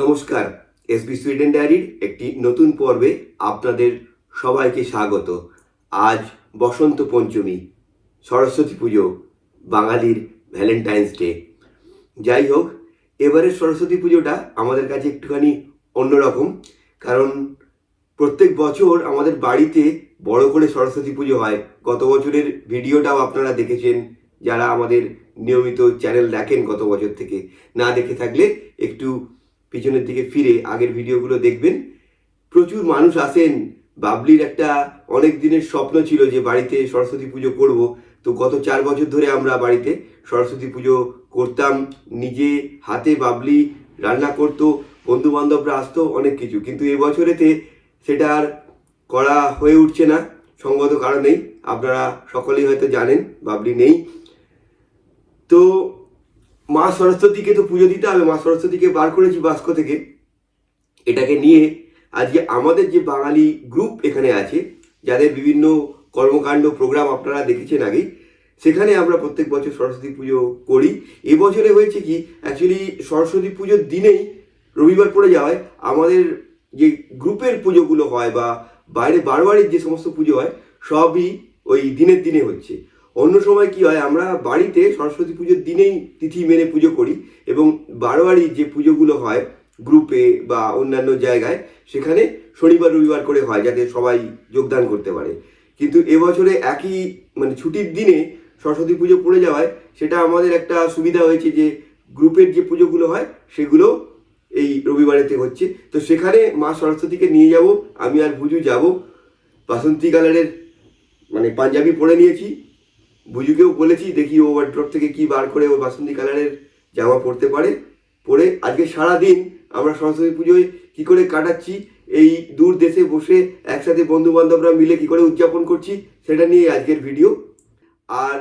নমস্কার, SB Sweden ডায়েরির একটি নতুন পর্বে আপনাদের সবাইকে স্বাগত। আজ বসন্ত পঞ্চমী, সরস্বতী পুজো, বাঙালির ভ্যালেন্টাইন্স ডে। যাই হোক, এবারের সরস্বতী পুজোটা আমাদের কাছে একটুখানি অন্যরকম, কারণ প্রত্যেক বছর আমাদের বাড়িতে বড় করে সরস্বতী পুজো হয়। গত বছরের ভিডিওটাও আপনারা দেখেছেন, যারা আমাদের নিয়মিত চ্যানেল দেখেন গত বছর থেকে। না দেখে থাকলে একটু পিছনের দিকে ফিরে আগের ভিডিওগুলো দেখবেন। প্রচুর মানুষ আসেন। বাবলির একটা অনেক দিনের স্বপ্ন ছিল যে বাড়িতে সরস্বতী পুজো করব। তো গত চার বছর ধরে আমরা বাড়িতে সরস্বতী পুজো করতাম। নিজে হাতে বাবলি রান্না করতো বন্ধু বান্ধবরা আসতো, অনেক কিছু। কিন্তু এবছরেতে সেটা আর করা হয়ে উঠছে না। সঙ্গত কারণেই আপনারা সকলেই হয়তো জানেন, বাবলি নেই। তো মা সরস্বতীকে তো পুজো দিতে হবে, মা সরস্বতীকে বার করেছি বাস্ক থেকে। এটাকে নিয়ে আজকে আমাদের যে বাঙালি গ্রুপ এখানে আছে, যাদের বিভিন্ন কর্মকাণ্ড প্রোগ্রাম আপনারা দেখেছেন আগেই, সেখানে আমরা প্রত্যেক বছর সরস্বতী পুজো করি। এবছরে হয়েছে কি অ্যাকচুয়ালি সরস্বতী পুজোর দিনেই রবিবার পড়ে যাওয়ায় আমাদের যে গ্রুপের পুজোগুলো হয় বা বাইরে বারোয়ারির যে সমস্ত পুজো হয়, সবই ওই দিনের দিনে হচ্ছে। অন্য সময় কি হয়, আমরা বাড়িতে সরস্বতী পুজোর দিনেই তিথি মেনে পুজো করি এবং বারোয়ারির যে পুজোগুলো হয় গ্রুপে বা অন্যান্য জায়গায়, সেখানে শনিবার, রবিবার করে হয় যাতে সবাই যোগদান করতে পারে। কিন্তু এবছরে একই মানে ছুটির দিনে সরস্বতী পুজো পড়ে যাওয়ায় সেটা আমাদের একটা সুবিধা হয়েছে যে গ্রুপের যে পুজোগুলো হয়, সেগুলো এই রবিবারেতে হচ্ছে। তো সেখানে মা সরস্বতীকে নিয়ে যাব, আমি আর বুঝু যাব। বাসন্তী কালারের মানে পাঞ্জাবি পরে নিয়েছি। বুজুকেও বলেছি, দেখি ও ওয়ার্ড্রপ থেকে কি বার করে ও বাসন্তী কালারের জামা পরতে পারে। পরে আজকে সারা দিন আমরা সরস্বতী পুজোয় কি করে কাটাচ্ছি, এই দূর দেশে বসে একসাথে বন্ধু বান্ধবরা মিলে কি করে উদযাপন করছি, সেটা নিয়ে আজকের ভিডিও আর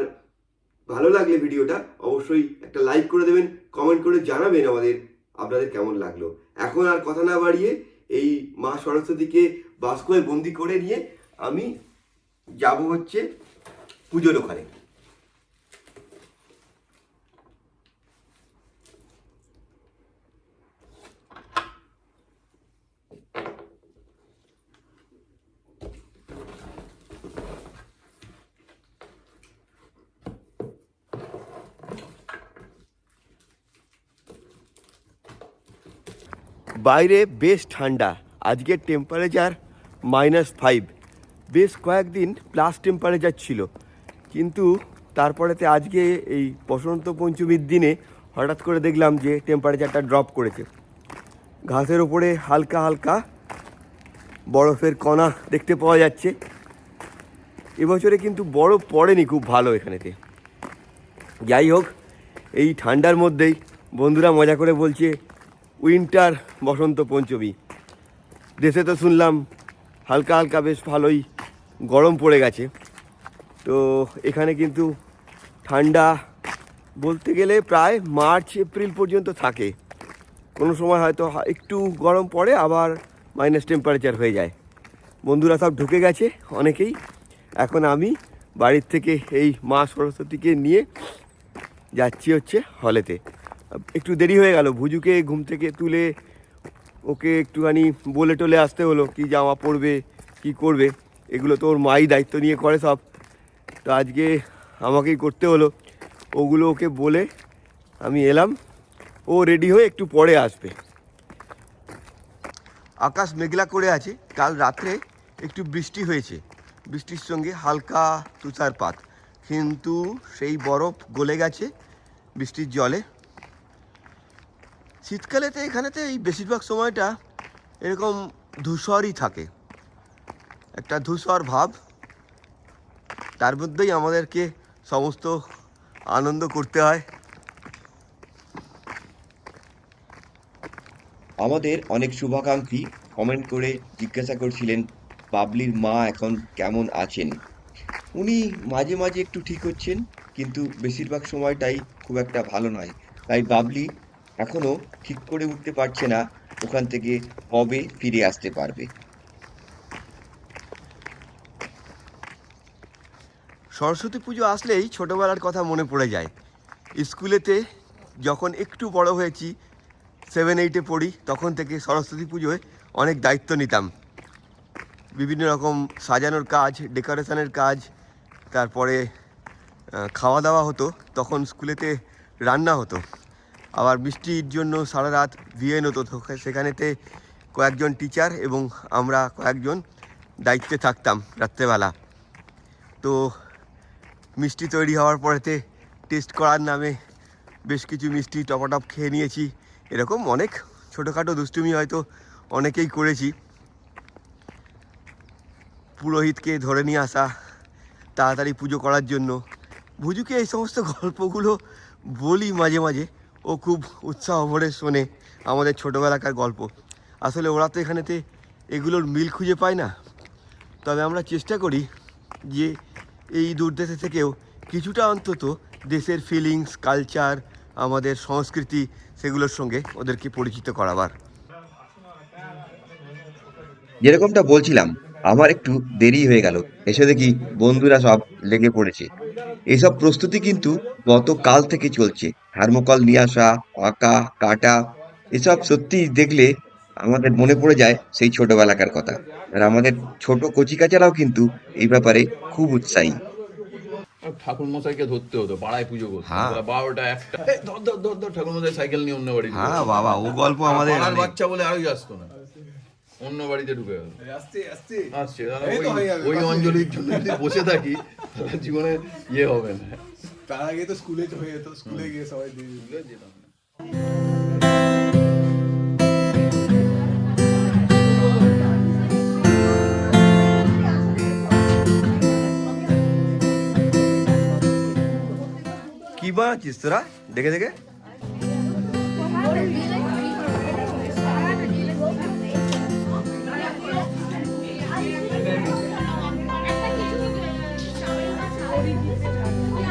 ভালো লাগলে ভিডিওটা অবশ্যই একটা লাইক করে দেবেন কমেন্ট করে জানাবেন আমাদের আপনাদের কেমন লাগল। এখন আর কথা না বাড়িয়ে এই মা সরস্বতীকে বাস্কয়ে বন্দি করে নিয়ে আমি যাব হচ্ছে পুজোর ওখানে। বাইরে বেশ ঠান্ডা। আজকের টেম্পারেচার মাইনাস ফাইভ বেশ কয়েকদিন প্লাস টেম্পারেচার ছিল। কিন্তু তারপরেতে আজকে এই বসন্ত পঞ্চমীর দিনে হঠাৎ করে দেখলাম যে টেম্পারেচারটা ড্রপ করেছে। ঘাসের ওপরে হালকা হালকা বরফের কণা দেখতে পাওয়া যাচ্ছে। এবছরে কিন্তু বরফ পড়েনি খুব ভালো এখানেতে। যাই হোক, এই ঠান্ডার মধ্যেই বন্ধুরা মজা করে বলছে উইন্টার বসন্ত পঞ্চমী। দেশে তো শুনলাম হালকা হালকা বেশ ভালোই গরম পড়ে গেছে। তো এখানে কিন্তু ঠান্ডা বলতে গেলে প্রায় মার্চ, এপ্রিল পর্যন্ত থাকে। কোনো সময় হয়তো একটু গরম পড়ে, আবার মাইনাস টেম্পারেচার হয়ে যায়। বন্ধুরা সব ঢুকে গেছে অনেকেই। এখন আমি বাড়ির থেকে এই মা সরস্বতীকে নিয়ে যাচ্ছি হচ্ছে হলেতে একটু দেরি হয়ে গেল। ভুজুকে ঘুম থেকে তুলে ওকে একটুখানি বলে টলে আসতে হলো, কি জামা পরবে, কি করবে, এগুলো তো ওর মাই দায়িত্ব নিয়ে করে সব। তো আজকে আমাকেই করতে হলো। ওগুলো ওকে বলে আমি এলাম। ও রেডি হয়ে একটু পরে আসবে। আকাশ মেঘলা করে আছে। কাল রাত্রে একটু বৃষ্টি হয়েছে। বৃষ্টির সঙ্গে হালকা তুষারপাত। কিন্তু সেই বরফ গলে গেছে বৃষ্টির জলে। শীতকালেতে এখানেতে এই বেশিরভাগ সময়টা এরকম ধূসরই থাকে। একটা ধূসর ভাব। তার মধ্যেই আমাদেরকে সমস্ত আনন্দ করতে হয়। আমাদের অনেক শুভাকাঙ্ক্ষী কমেন্ট করে জিজ্ঞাসা করছিলেন বাবলির মা এখন কেমন আছেন? উনি মাঝে মাঝে একটু ঠিক হচ্ছেন, কিন্তু বেশিরভাগ সময়টাই খুব একটা ভালো নয়। তাই বাবলি এখনও ঠিক করে উঠতে পারছে না, ওখান থেকে কবে ফিরে আসতে পারবে? সরস্বতী পুজো আসলেই ছোটোবেলার কথা মনে পড়ে যায়। স্কুলেতে যখন একটু বড় হয়েছি সেভেন এইটে পড়ি, তখন থেকে সরস্বতী পুজোয় অনেক দায়িত্ব নিতাম। বিভিন্ন রকম সাজানোর কাজ, ডেকোরেশনের কাজ, তারপরে খাওয়া দাওয়া হতো, তখন স্কুলেতে রান্না হতো। আবার বৃষ্টির জন্য সারা রাত ভিএন হতো তো সেখানেতে কয়েকজন টিচার এবং আমরা কয়েকজন দায়িত্বে থাকতাম রাত্রেবেলা। তো মিষ্টি তৈরি হওয়ার পরেতে টেস্ট করার নামে বেশ কিছু মিষ্টি টপাটপ খেয়ে নিয়েছি। এরকম অনেক ছোটোখাটো দুষ্টুমি হয়তো অনেকেই করেছি। পুরোহিতকে ধরে নিয়ে আসা, তাড়াতাড়ি পুজো করার জন্য। ভুজুকে এই সমস্ত গল্পগুলো বলি মাঝে মাঝে। ও খুব উৎসাহ ভরে শোনে আমাদের ছোটোবেলাকার গল্প। আসলে ওরা তো এখানেতে এগুলোর মিল খুঁজে পায় না। তবে আমরা চেষ্টা করি যে এই দূর দেশে থেকেও কিছুটা অন্তত দেশের ফিলিংস কালচার আমাদের সংস্কৃতি সেগুলোর সঙ্গে ওদেরকে পরিচিত করাবার। যেরকমটা বলছিলাম, আমার একটু দেরি হয়ে গেল। এসে দেখি বন্ধুরা সব লেগে পড়েছে। এসব প্রস্তুতি কিন্তু গতকাল থেকে চলছে। থার্মোকল নিয়ে আসা আঁকা কাটা এসব সত্যি দেখলে আমাদের মনে পড়ে যায় সেই ছোটবেলাকার কথা। আর আমাদের ছোট কচিকাচারাও কিন্তু এই ব্যাপারে খুব উৎসাহী। ঠাকুর মশাইকে ধরতে হতো পাড়ায় পুজো করতো হ্যাঁ। বারোটা একটা। ধর ধর ধর ঠাকুর মশাই সাইকেল নিয়ে অন্য বাড়ি হ্যাঁ বাবা ও গল্প আমাদের বাচ্চা বলে আরোই আসতো না। অন্য বাড়িতে ঢুকে গেল। আসছে ওই- অঞ্জলির জন্য যদি বসে থাকি তাহলে জীবনে ইয়ে হবে না। তার আগে তো স্কুলে হয়ে যেত স্কুলে গিয়ে সবাই দিয়ে। কি বানাচ্ছিস তোরা? দেখে দেখে।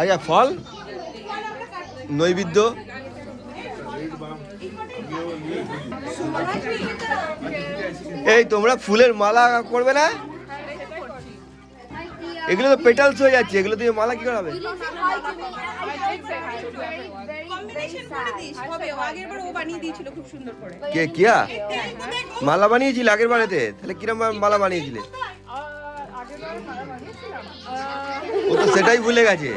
আচ্ছা ফল, নৈবেদ্য। এই তোমরা ফুলের মালা করবে না? এগুলো তো পেটালস হয়ে যাচ্ছে, এগুলো তুমি মালা কি করে হবে? হবে ও আগের বার ও বানিয়ে দিয়েছিল খুব সুন্দর করে কে মালা বানিয়েছিলে আগের বারেতে? তাহলে কিরম মালা বানিয়েছিলে? ও তো সেটাই ভুলে গেছে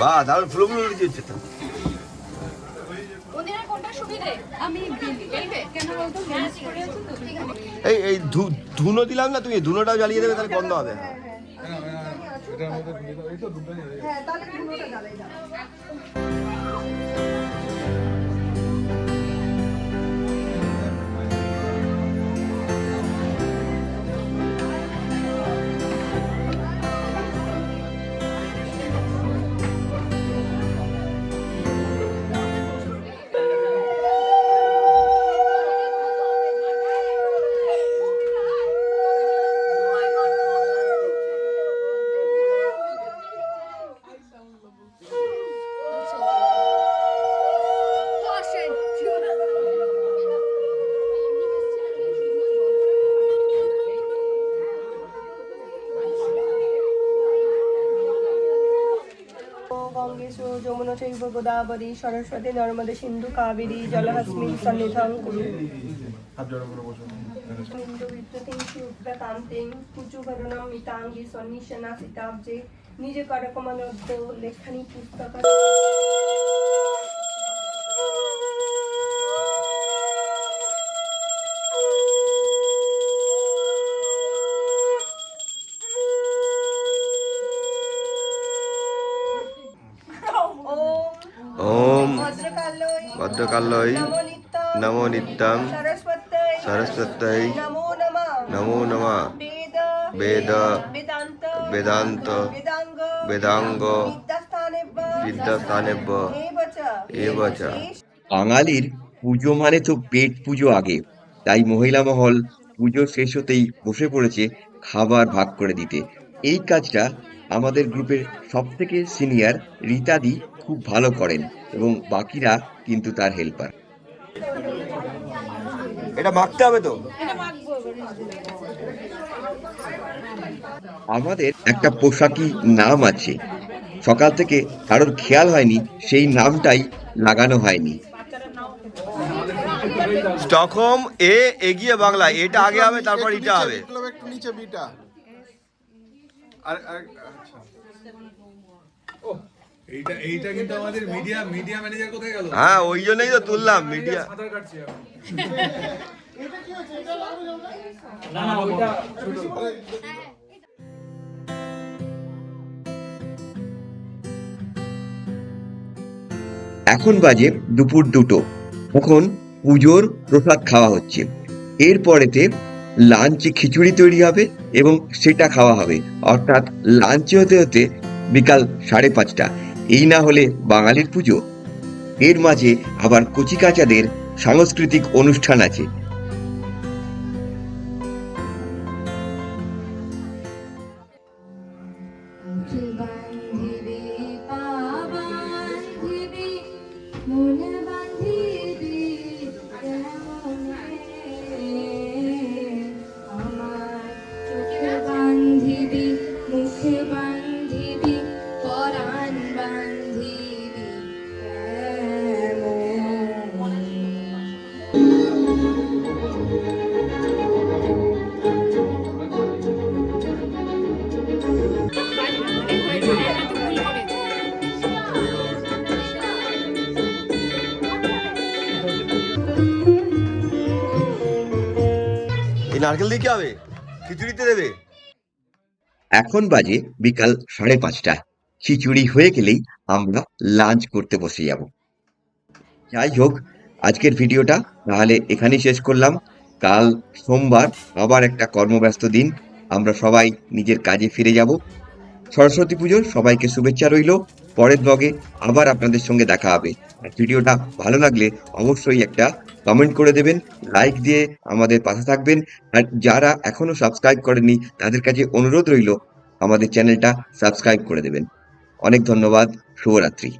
বাহ দারুণ ফুলো ফুলো দিচ্ছে তো এই এই ধুনো দিলাম না তুমি ধুনোটাও জ্বালিয়ে দেবে তাহলে বন্ধ হবে। হ্যাঁ তাহলে চৈব গোদাবরী সরস্বতী নর্মদে সিন্ধু কাবেরী জলহস্মি সন্নিধান কুরু। নিজে বিদ্যুতিং মিতাঙ্গি লেখানি পুস্তক ভদ্রকালয় নমো নিত্যং নমো নিত্যং সরস্বত্যৈ সরস্বত্যৈ নমো নমঃ নমো নমঃ বেদ বেদ বেদ বেদান্ত বেদাঙ্গ বিদ্যাস্থানেব্য এবচ বাঙালির পুজো মানে তো পেট পুজো আগে। তাই মহিলা মহল পুজো শেষ হতেই বসে পড়েছে খাবার ভাগ করে দিতে। এই কাজটা আমাদের গ্রুপের সব থেকে সিনিয়র রীতাদি খুব ভালো করেন এবং বাকিরা কিন্তু তার হেল্পার। এটা মাখতে হবে তো? আমাদের একটা পোশাকি নাম আছে। সকাল থেকে কারোর খেয়াল হয়নি সেই নামটাই লাগানো হয়নি। স্টকহোম এ এগিয়ে বাংলা এটা আগে হবে তারপর এটা হবে। একটু নিচে বিটা আর আচ্ছা। ও এইটা এইটা কিন্তু আমাদের মিডিয়া মিডিয়া ম্যানেজার কোথায় গেল? হ্যাঁ ওই জন্যই তো তুললাম মিডিয়া সাঁতার কাটছি এখন। এখন বাজে দুপুর দুটো। এখন পুজোর প্রসাদ খাওয়া হচ্ছে। এরপরেতে লাঞ্চে খিচুড়ি তৈরি হবে এবং সেটা খাওয়া হবে। অর্থাৎ লাঞ্চে হতে হতে বিকাল সাড়ে পাঁচটা। এই না হলে বাঙালির পুজো। এর মাঝে আবার কচিকাচাদের সাংস্কৃতিক অনুষ্ঠান আছে। নারকেল দিয়ে কি হবে? খিচুড়িতে দেবে? এখন বাজে বিকাল সাড়ে পাঁচটা। খিচুড়ি হয়ে গেলেই আমরা লাঞ্চ করতে বসে যাব। যাই হোক, আজকের ভিডিওটা তাহলে এখানেই শেষ করলাম। কাল সোমবার আবার একটা কর্মব্যস্ত দিন। আমরা সবাই নিজের কাজে ফিরে যাব। সরস্বতী পুজোর সবাইকে শুভেচ্ছা রইল। পরের ব্লগে আবার আপনাদের সঙ্গে দেখা হবে। ভিডিওটা ভালো লাগলে অবশ্যই একটা কমেন্ট করে দেবেন লাইক দিয়ে আমাদের পাশে থাকবেন। আর যারা এখনও সাবস্ক্রাইব করেনি তাদের কাছে অনুরোধ রইল, আমাদের চ্যানেলটা সাবস্ক্রাইব করে দেবেন। অনেক ধন্যবাদ, শুভরাত্রি।